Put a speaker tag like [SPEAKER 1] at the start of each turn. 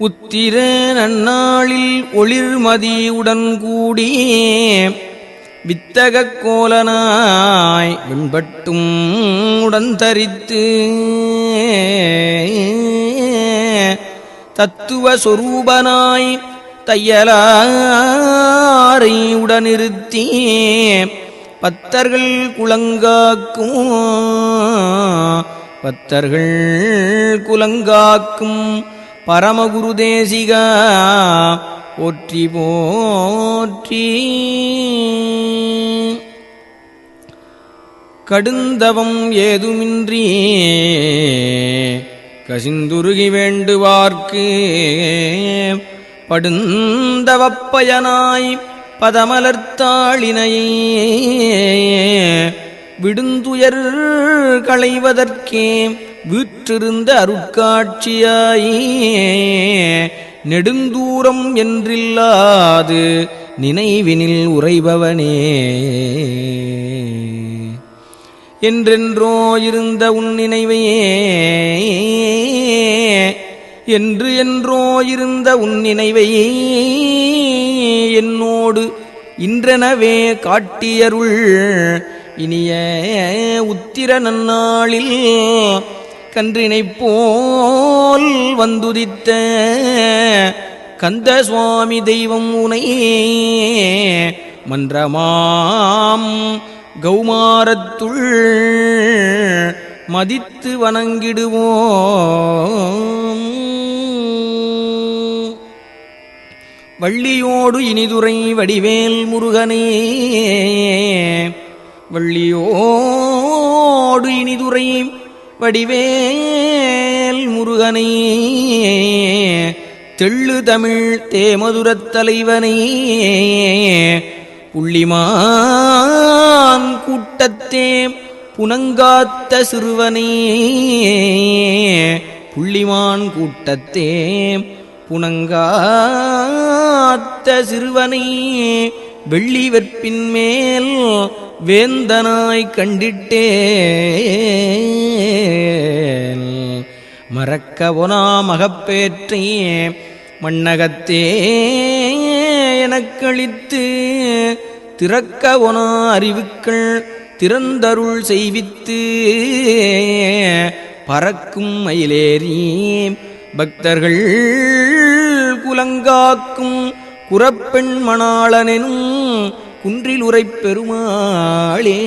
[SPEAKER 1] உத்திர நன்னாளில் ஒளிர்மதியுடன் கூடி வித்தகக் கோலனாய் விண்பட்டும் உடந்தரித்து தத்துவ சொரூபனாய் தையலாரை உடனிருத்தி பத்தர்கள் குலங்காக்கும் பத்தர்கள் குலங்காக்கும் பரமகுரு தேசிகா போற்றி. போற்றி கடுந்தவம் ஏதுமின்றி கசிந்துருகி வேண்டுவார்க்கு. படுந்தவப்பயனாய் பதமலர்த்தாளினையே விடுந்துயர் களைவதற்கே வீற்றிருந்த அருட்காட்சியாயே நெடுந்தூரம் என்றில்லாது நினைவினில் உறைபவனே. என்றென்றோ இருந்த உன் நினைவையே என்று என்றோ இருந்த உன் நினைவையே என்னோடு இன்றெனவே காட்டியருள் இனிய உத்திர நன்னாளில் கன்றினைப் போல் வந்துதித்த கந்த சுவாமி தெய்வம் உனை மன்றமாம் கௌமாரத்துள் மதித்து வணங்கிடுவோம். வள்ளியோடு இனிதுரை வடிவேல் முருகனே வள்ளியோடு இனிதுரை வடிவேல் முருகனே தெள்ளு தமிழ் தேமதுரத் தலைவனே புள்ளிமான் கூட்டத்தே புனங்காத்த சிறுவனே புள்ளிமான் கூட்டத்தே புனங்காத்த சிறுவனே. வெள்ளி மேல் வேந்தனாய் கண்டிட்டே மறக்க ஒனா மகப்பேற்றே மண்ணகத்தே எனக்களித்து திறக்க ஒனா அறிவுக்கள் திறந்தருள் செய்வித்து பறக்கும் மயிலேறி. பக்தர்கள் குலங்காக்கும் குறப்பெண் மணாளனும் குன்றில் உரைப் பெருமாளே